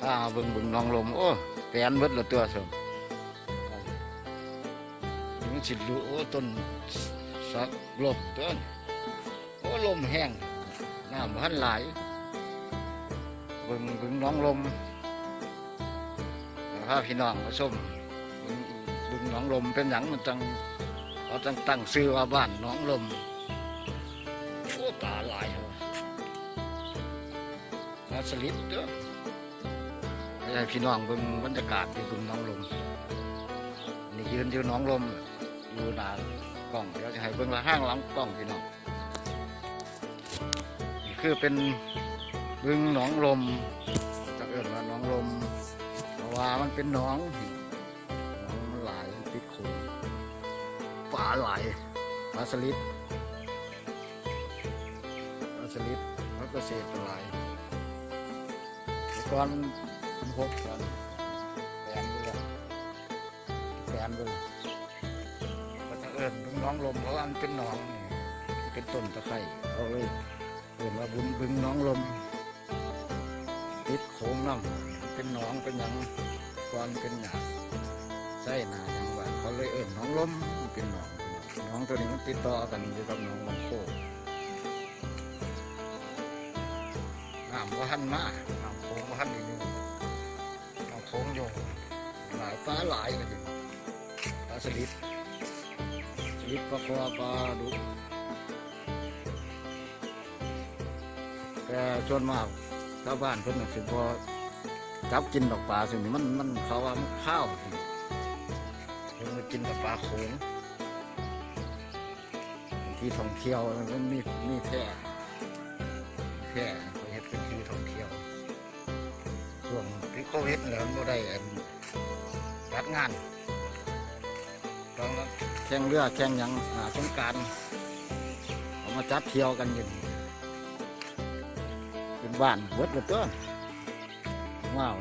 พาเบิงเบิงน้องลม โอ้แปนเบิดละตัวสมมันสิรู้โอ้ต้นสักลบต้นโอ้ลมแห้งน้ำพันไหลเบิงเบิงน้องลมพาพี่น้องมาชมบึงบึงหนองลมเป็นอย่างมันจังเขาตั้งตั้งซื้อว่าบ้านหนองลมโอ้ตาหลายเลยนาสลิดเด้อ ให้พี่น้องเบิ่งบรรยากาศที่บึงหนองลมนี่ยืนอยู่หนองลมอยู่หนากล้องเดี๋ยวจะให้เบิ่งละห้างหลังกล้องพี่น้องนี่คือเป็นบึงหนองลมจะเอิ้นว่าหนองลมเพราะว่ามันเป็นหน้องหน้องมันหลายติดโขงปลาไหลปลาสลิดปลาสลิดมันก็เศษไหลก่อน มันหกกันแปลนไปเลยแปลนไปเลยก็จะเอิญบึงหน้องลมเพราะว่ามันเป็นหนองนี่เป็นต้นตะไคร่เขาเลยเอิญว่าบุญบึงหน้องลมติดโขงน้ำเป็นหนองเป็นหยังกวนเป็นหยาใส่หนาหยังว่าเขาเลยเอิ่นหนองลมเป็นหนองหนองตัวนี้มันติดต่อกันอยู่กับหนองบางโคกน้ำว่าหันมาน้ำโขงว่าหันอยู่ โขงอยู่หลายปลาหลายกันอยู่ปลาสลิดสลิดปลาคอปลาดุกแต่ส่วนมากชาวบ้านเพิ่นน่ะสิพอจับกินดอกปลาสิมันมันเขาว่ามันข้าวเพิ่นกินดอกปลาโขงที่ท่องเที่ยวมันมีมีแพร่แพร่เขาเฮ็ดเป็นที่ท่องเที่ยวช่วงีโควิดเนี่ยมันบ่ได้อันจัดงานต้องแข่งเรือแข่งยังหาสงการเอามาจัดเที่ยวกันอยู่เป็นบ้านเบิดเลยตัวว้าว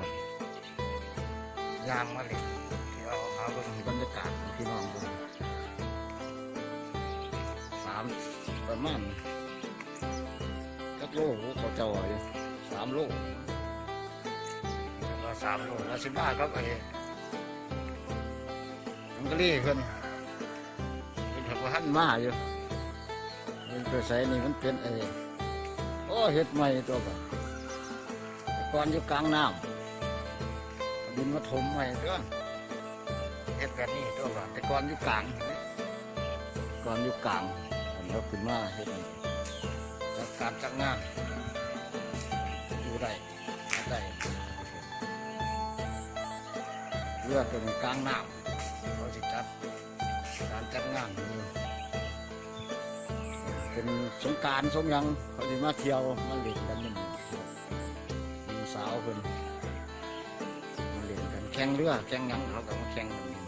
ยางมาเลยที่เราหาเบิ่งบรรยากาศพี่น้องเบิ่งสามประมาณกักโลเขาเจ้าไอ้สามโลก สามโลล้วสิบห้าครับไอ้มันก็รีเพิ่นเป็นหัวหันมาอยู่มันเกิดใส่นี่มันเป็นไอ้โอ้เห็ดใหม่ตัวก่อนก่อนอยู่กลางน้ำดินมาถมใหม่ตัวเห็ดแบบนี้ตัวก่อนแต่ก่อนอยู่กลางก่อนอยู่กลางอันนี้ขึ้นมาเห็ดนี่จากการจากงานอยู่ได้ได้ เรือตัวนี้กลางน้ำเขาสิจัดการจัดงานเป็นสงกรารสงยังเขาจะมาเที่ยวมาเล่นกันนี่มีสาวเพิ่นมาเล่นกันแข่งเรือแข่งยังเขาก็มาแข่งกันนี่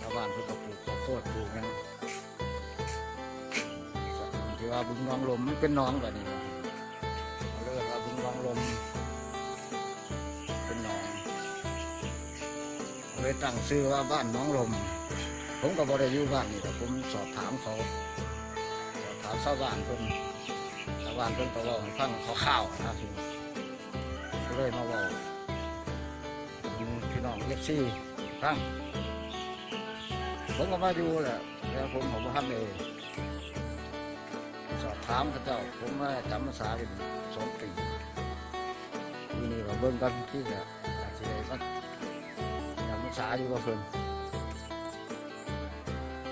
ชาวบ้านเพิ่นก็ปลูกข้าวโพดปลูกหยังที่ว่าบึงน้องลมมันเป็นน้องแบบนี้ เลยตั้งชื่อว่าบ้านน้องลม ผมก็บ่ได้อยู่บ้านนี่แต่ผมสอบถามเขาสอบถามชาวบ้านเพิ่นชาวบ้านเพิ่นก็เล่าให้ฟังข่าวนะพี่ก็เลยมาเว่าพี่น้องเอฟซีฟังผมก็มาอยู่แหละแล้วผมผมทันเลยสอบถามเขาเจ้าผมมาจำภาษาเป็นสองปีทีนี้ว่าเบิ่งกันที่จะอาจจะได้มาจำภา ษาอยู่ว่าเพิ่น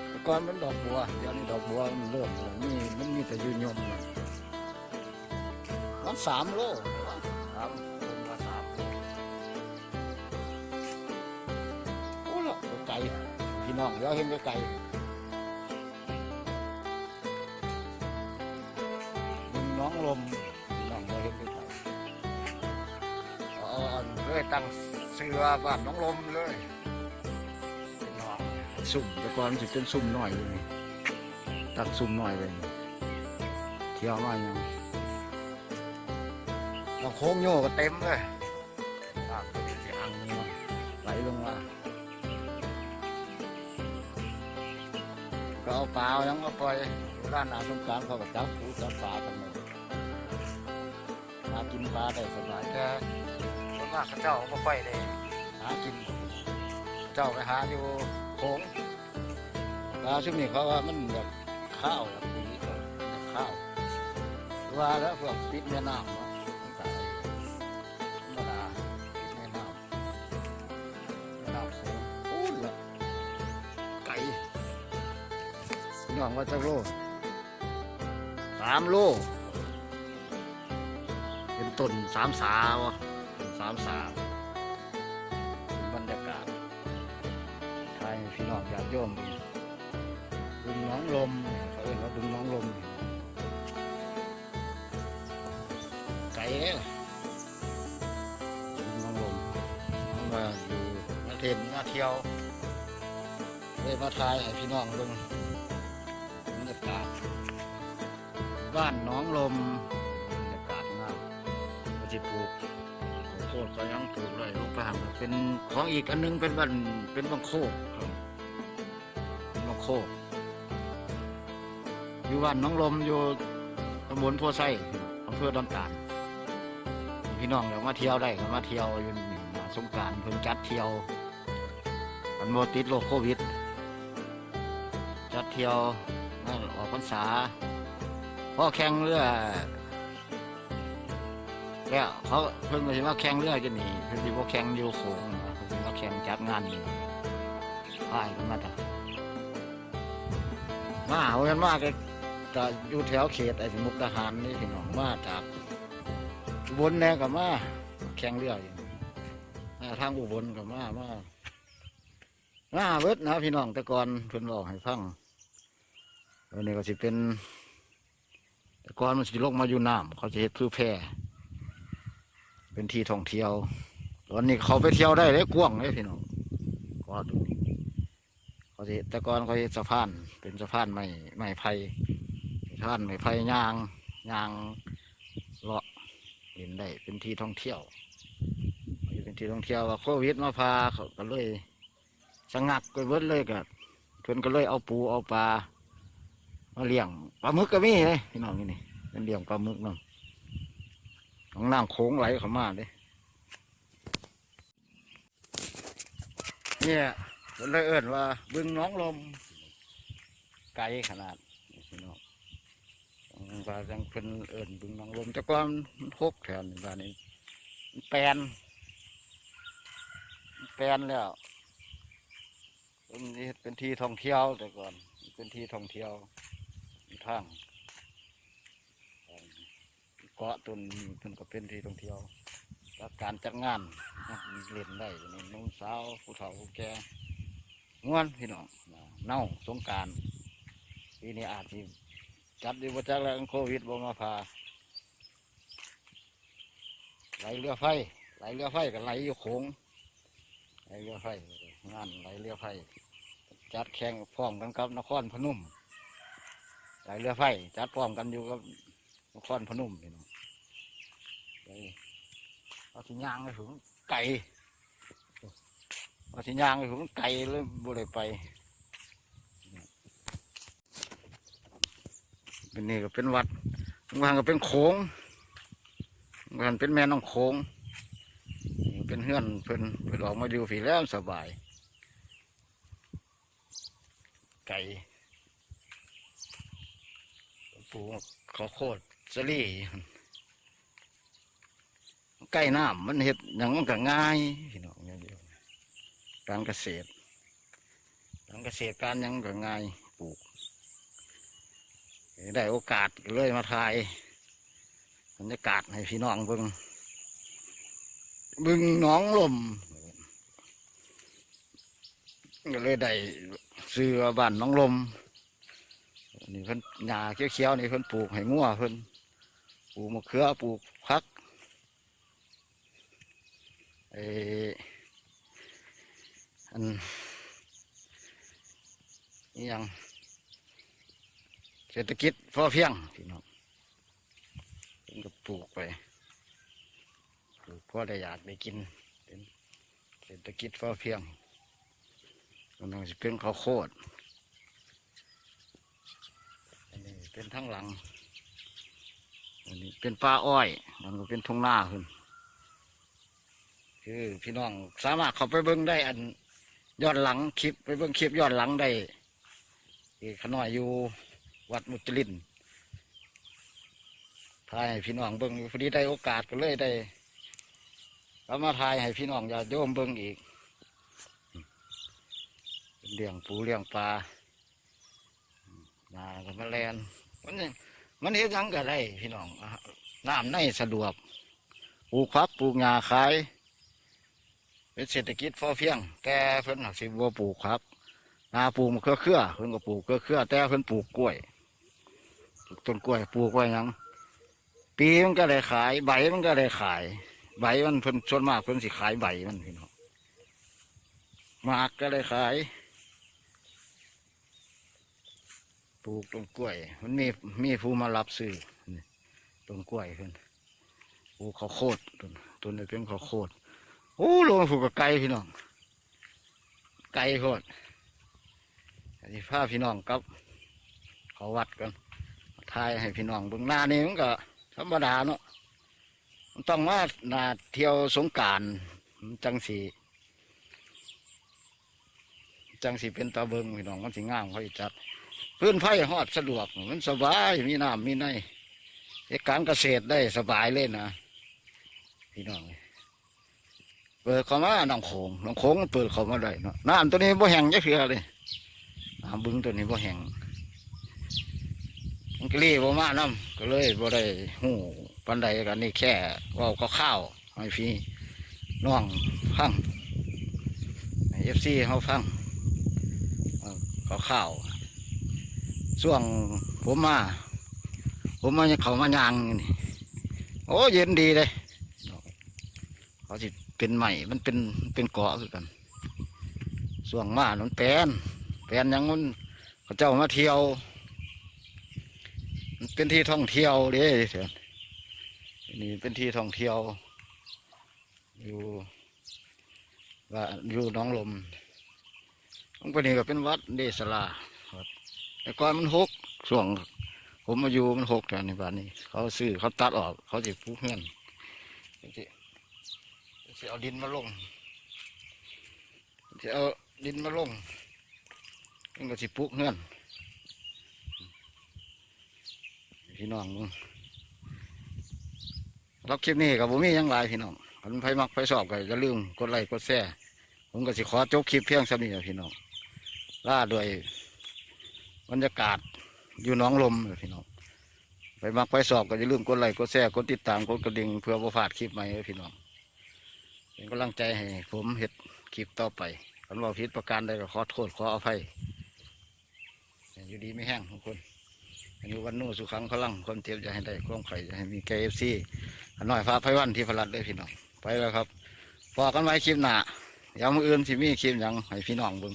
แต่ก่อนมันดอกบัวเดี๋ยวนี้ดอกบัวมันเริ่มแล้วนี่มันมีแต่ยืนยมมันมันสามโลครับเป็นมาสามโลโอ้ละไก่พี่น้องเดี๋ยวเห็นไก่ดึงน้องลม ตั้งเสือบ้านน้องลมเลยพี่น้องสุ่มแต่ก่อนมันสิเป็นสุ่มหน่อยเลยตักสุ่มหน่อยเลยเที่ยวมาอย่างเราโค้งโย่ก็เต็มเลยปากตัวนี้สิอังนี่มาไหลลงมาก็เอาปลาเอายังเอาปล่อยร้านอาสงกรารเขาก็จับปูจับปลากันเลยหากินปลาได้สบายแต่ส่วน มากเจ้าไม่ค่อยได้หากิน เจ้าไปหาอยู่โขงปลาช่วงนี้เขาว่ามันแบบข้าวแบบนี้เขาแบบข้าวว่าแล้วพวกปิดแม่น้ำเนาะธรรมดาปิดแม่น้ำแม่น้ำโขงอู้ละไก่ย่องว่าจะโลสามโลเป็นต้นสามสาวะ สามสาวเป็นบรรยากาศไทยพี่น้องญาติโยมดึงน้องลมเขาเรียกว่าดึงน้องลมไก่เนี่ยดึงน้องลมมาอยู่มาเทนมาเที่ยวเลยมาทายให้พี่น้องเบิ่งบรรยากาศบ้านน้องลมบรรยากาศงามก็จะปลูก ดก็ยังปลูกเลยลูกปางเป็นของอีกอันหนึงเป็นบันเป็นบังโคกครับเป็นบังโคก อยู่บ้านน้องลมอยู่ตำบลพัวไส้อำเภอดอนตาลพี่น้องอยากมาเที่ยวได้ก็มาเที่ยวอยู่นี่นสงกรารเพิ่งจัดเที่ยวมันโมติดโรคโควิด จัดเที่ยวนั่นออกพรรษาพ่อแข่งเรือ แล้วเขาเพิ่งมาสิมาแข่งเรือจะหนีเพิ่งสิว่าแข่งอยู่โขงเพิ่งสิมาแข่งจัดงานนี่พายกันมาแต่มาเอากันมากเลยจะอยู่แถวเขตไอ้สมุกดาหารนี่พี่น้องมาจากอุบลแน่กับมาแข่งเรืออยู่ทางอุบลกับมามามาเวิดนะพี่น้องแต่ก่อนเพิ่นบอกให้ฟังวันนี้ก็สิเป็น แต่ก่อนมันสิลงมาอยู่น้ำเขาจะเฮ็ดพืชแพร่ เป็นที่ท่องเที่ยว ตอนนี้เขาไปเที่ยวได้เลยกว้างเลยพี่น้องก็ดูเขาจะแต่ก่อนเขาจะสะพาน เป็นสะพานไม้ไม้ไผ่สะพานไม้ไผ่ยางยางเลาะเห็นได้เป็นที่ท่องเที่ยวเป็นที่ท่องเที่ยวว่าโควิดมาพาเขาก็เลยสงักไปเบิดเลยกับเพิ่นก็เลยเอาปูเอาปลามาเลี้ยงปลาหมึกก็มีเลยพี่น้องนี่นี่เป็นเลี้ยงปลาหมึกเนาะ ของน้ำโค้งไหลเข้ามาเลยเนี่ยเพิ่นเลยเอิ้นว่าบึงน้องลม ไกลขนาดพี่น้องว่าจังเพิ่นเอิ้นบึงน้องลมแต่ก่อนมันหกแถวนี่บ้านนี้มันแปลนแปลนแล้วเป็นที่เป็นที่ท่องเที่ยวแต่ก่อน เป็นที่ท่องเที่ยวทาง กาะตุนเพิ่นก็เป็นที่ท่องเที่ยวการจัดงานนะเล่นได้ในนุ่มสาวผู้เฒ่าผู้แก่ม่วนพี่น้องเน่าสงการปีนี้อาจจะจัดดีบ่จักแล้วโควิดบ่มาพาไหลเรือไฟไหลเรือไฟก็ไหลอยู่โขงไหลเรือไฟงานไหลเรือไฟจัดแข่งพร้อมกันกับนครพนมไหลเรือไฟจัดพร้อมกันอยู่กับนครพนมพี่น้อง เอาที่ย่างไปถึงไก่ว่าสิย่างไปผมนไกลเลยบ่ได้ไป เป็นนี่ก็เป็นวัดบางก็เป็นโขงบางเป็นแม่น้องโขงเป็นเฮือนเพิ่นเพิ่นออกมาอยู่ผีแล้วสบาย ไก่ปลูกข้าวโพดสลี่ ใกล้น้ำมันเห็ดยังมันก็ง่ายพี่น้องเนี่ยเดียวการเกษตร การเกษตรการยังก็ง่ายปลูก ได้โอกาสเลยมาถ่ายบรรยากาศให้พี่น้องเบิ่งบึงน้องลมก็เลยได้ซื้อบ้านน้องลมนี่เพิ่นหญ้าเขียวๆนี่เพิ่นปลูกให้งัวเพิ่นปลูกมะเขือปลูกพัก อ้อันนี่ยังเศรษฐกิจพอเพียงพี่น้องเพิ่นก็ปลูกไปปลูกพอได้อยากได้กินเป็นเศรษฐกิจพอเพียงมันต้องสิเป็นข้าวโพดอันนี้เป็นทั้งหลังอันนี้เป็นปลาอ้อย มันก็เป็นทุ่งนาขึ้น คือพี่น้องสามารถเข้าไปเบิ้งได้อันย้อนหลังคลิปไปเบิ้งคลิปย้อนหลังได้ที่ขน้อยอยู่วัดมุจลินถ่ายให้พี่น้องเบิ้งพอดีได้โอกาสก็เลยได้เอามาถ่ายให้พี่น้องอย่าโยมเบิ้งอีกเลี้ยงปูเลี้ยงปลานากับแมลงมันมันเฮ็ดหยังก็ได้พี่น้องน้ำในสะดวกปลูกพักปลูกหญ้าขาย เป็นเศรษฐกิจพอเพียง แต่เพิ่นหักสิบัวปลูกครับนาปลูกมะเขือเครือเพิ่นก็ปลูกเขือเครือแต่เพิ่นปลูกกล้วยต้นกล้วยปลูกไว้หยังปีมันก็ได้ขาย ใบมันก็ได้ขาย ใบมันเพิ่นส่วนมากเพิ่นสิขายใบมันพี่น้องหมากก็ได้ขาย ปลูกต้นกล้วย มันมีมีผู้มารับซื้อนี่ต้นกล้วยเพิ่นปลูกข้าวโพดต้นต้นนี้เป็นข้าวโพด โอ้ลงมาผูกกับไก่พี่น้อง ไก่โพดอันนี้พาพี่น้องกับเขาวัดกันทายให้พี่น้องเบื้องหน้านี่มันก็ธรรมดาเนาะมันต้องว่านาเที่ยวสงการจังสีจังสีเป็นตาเบิงพี่น้องมันสิงามเขาจัดพื้นไผ่หอดสะดวกมันสบายมีน้ำมีในการเกษตรได้สบายเลยนะพี่น้องเปิดเข้ามาหนองโขงหนองโขงมันเปิดเข้ามาได้เนาะน้ำตัวนี้บ่แห้งจักเทื่อเลยน้ำบึงตัวนี้บ่แห้งมันก็รีบมาน้ำก็เลยบ่ได้หูปันใดกันนี่แค่ว่าก็ข้าวๆให้พี่น้องฟังเอฟซีเขาฟังก็ข้าวช่วงผมมา ผมมาเขามายางนี่โอ้เย็นดีเลยเขาสิ เป็นใหม่มันเป็นเป็นเกาะคือกันช่วงมามันแปลนแฟนยังมันเขาเจ้ามาเที่ยว มันเป็นที่ท่องเที่ยวเด้เสียนี่เป็นที่ท่องเที่ยว อยู่ว่าอยู่น้องลมตรงไปนี่ก็เป็นวัดเดสลาแต่ก่อนมันหกช่วง ผมมาอยู่มันหกแต่ในบ้านนี้ เขาซื้อเขาตัดออก เขาจะปลูกเงื่อน จะจะเอาดินมาลงจะเอาดินมาลงมันก็สิปลุกเงื่อนพี่น้องมึงรับคลิปนี้กับผมมียังหลายพี่น้องคันไฟมักไฟสอบก็อย่าลืมกดไลค์กดแชร์ผมก็สิขอจบคลิปเพียงสำนี้พี่น้องล่าด้วยบรรยากาศอยู่น้องลมพี่น้องไปมักไฟสอบก็อย่าลืมกดไลค์กดแชร์กดติดตามกดกระดิ่งเพื่อบ่พลาดคลิปใหม่พี่น้อง เป็นกำลังใจให้ผมเห็ดคลิปต่อไปคันว่าผิดประการใดก็ขอโทษขออภัยอยู่ดีไม่แห้งทุกคนอายุวันนู้สุขังพลังความเทียบจะให้ได้ความไข่จะให้มีแกเอฟซีหน่อยฟ้าไพวันที่พลัดได้พี่น้องไปแล้วครับพอกันไว้คลิปหน้าเดี๋ยวมืออื่นที่มีคลิปยังให้พี่น้องบึง